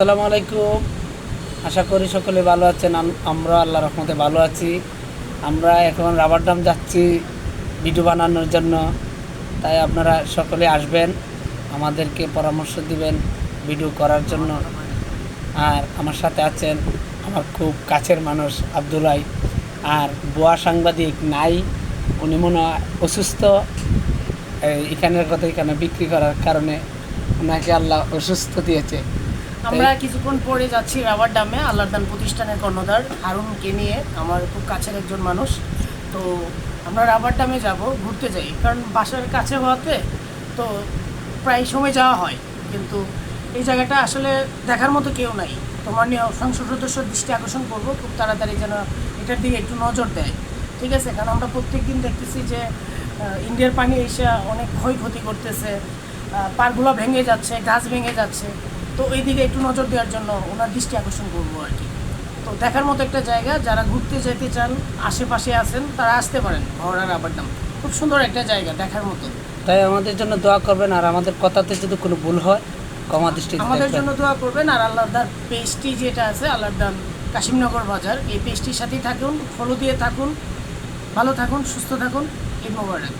আসসালামু আলাইকুম। আশা করি সকলে ভালো আছেন। আম- আমরা আল্লাহ রহমতে ভালো আছি। আমরা এখন রাবার ডাম যাচ্ছি ভিডিও বানানোর জন্য। তাই আপনারা সকলে আসবেন, আমাদেরকে পরামর্শ দিবেন ভিডিও করার জন্য। আর আমার সাথে আছেন আমার খুব কাছের মানুষ আবদুলাই আর বোয়া সাংবাদিক নাই, উনি মনে অসুস্থ। এখানের কথা এখানে বিক্রি করার কারণে ওনাকে আল্লাহ অসুস্থ দিয়েছে। আমরা কিছুক্ষণ পরে যাচ্ছি রাবার ডামে আল্লাহদান প্রতিষ্ঠানের কর্ণধার হারুনকে নিয়ে। আমার খুব কাছের একজন মানুষ। তো আমরা রাবার ডামে যাব, ঘুরতে যাই। কারণ বাসার কাছে হওয়াতে তো প্রায় সময় যাওয়া হয়। কিন্তু এই জায়গাটা আসলে দেখার মতো কেউ নাই। তোমার নিয়ে সংসদ সদস্যর দৃষ্টি আকর্ষণ করব। খুব তাড়াতাড়ি যেন এটার দিকে একটু নজর দেয়। ঠিক আছে? কারণ আমরা প্রত্যেক দিন দেখতেছি যে ইন্ডিয়ার পানি এসে অনেক ক্ষয়ক্ষতি করতেছে। পাড়গুলো ভেঙে যাচ্ছে, গাছ ভেঙে যাচ্ছে। তো এই দিকে একটু নজর দেওয়ার জন্য ওনার দৃষ্টি আকর্ষণ করব আর কি। তো দেখার মতো একটা জায়গা যারা ঘুরতে যেতে চান আশেপাশে আছেন তারা আসতে পারেন ভরা আবার ডাম খুব সুন্দর একটা জায়গা দেখার মতো। তাই আমাদের জন্য দোয়া করবেন আর আমাদের কথাতে যদি কোনো ভুল হয় কমা দৃষ্টি আমাদের জন্য দোয়া করবেন আর আল্লাহদার পেজটি যেটা আছে আল্লাহদান কাশিমনগর বাজার এই পেজটির সাথেই থাকুন ফলো দিয়ে থাকুন ভালো থাকুন সুস্থ থাকুন ঈদ মোবারক।